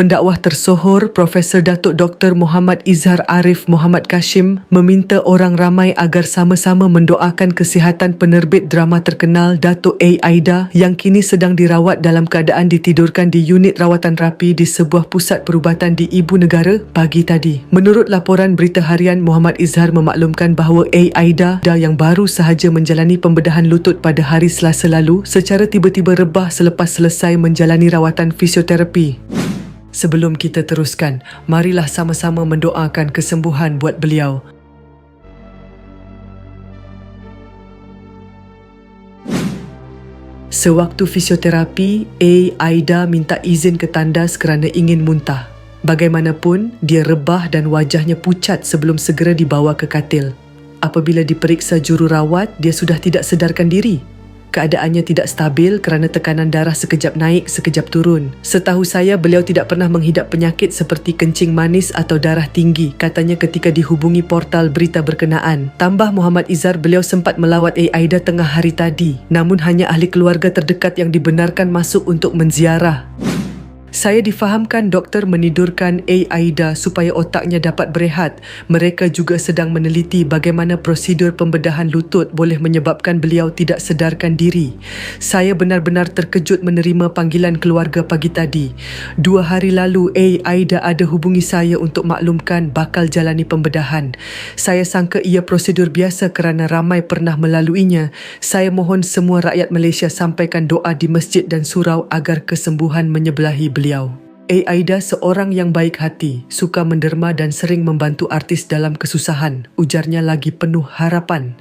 Pendakwah tersohor Profesor Datuk Dr. Muhammad Izhar Arif Muhammad Kashim meminta orang ramai agar sama-sama mendoakan kesihatan penerbit drama terkenal Datuk A. Aida yang kini sedang dirawat dalam keadaan ditidurkan di unit rawatan rapi di sebuah pusat perubatan di Ibu Negara pagi tadi. Menurut laporan berita harian Muhammad Izhar memaklumkan bahawa A. Aida yang baru sahaja menjalani pembedahan lutut pada hari Selasa lalu secara tiba-tiba rebah selepas selesai menjalani rawatan fisioterapi. Sebelum kita teruskan, marilah sama-sama mendoakan kesembuhan buat beliau. Sewaktu fisioterapi, A. Aida minta izin ke tandas kerana ingin muntah. Bagaimanapun, dia rebah dan wajahnya pucat sebelum segera dibawa ke katil. Apabila diperiksa jururawat, dia sudah tidak sedarkan diri. Keadaannya tidak stabil kerana tekanan darah sekejap naik, sekejap turun. Setahu saya, beliau tidak pernah menghidap penyakit seperti kencing manis atau darah tinggi, katanya ketika dihubungi portal berita berkenaan. Tambah Muhammad Izar, beliau sempat melawat. Aida tengah hari tadi. Namun hanya ahli keluarga terdekat yang dibenarkan masuk untuk menziarah. Saya difahamkan doktor menidurkan A. Aida supaya otaknya dapat berehat. Mereka juga sedang meneliti bagaimana prosedur pembedahan lutut boleh menyebabkan beliau tidak sedarkan diri. Saya benar-benar terkejut menerima panggilan keluarga pagi tadi. Dua hari lalu, A. Aida ada hubungi saya untuk maklumkan bakal jalani pembedahan. Saya sangka ia prosedur biasa kerana ramai pernah melaluinya. Saya mohon semua rakyat Malaysia sampaikan doa di masjid dan surau agar kesembuhan menyebelahi beliau beliau. Aida seorang yang baik hati, suka menderma dan sering membantu artis dalam kesusahan, ujarnya lagi penuh harapan.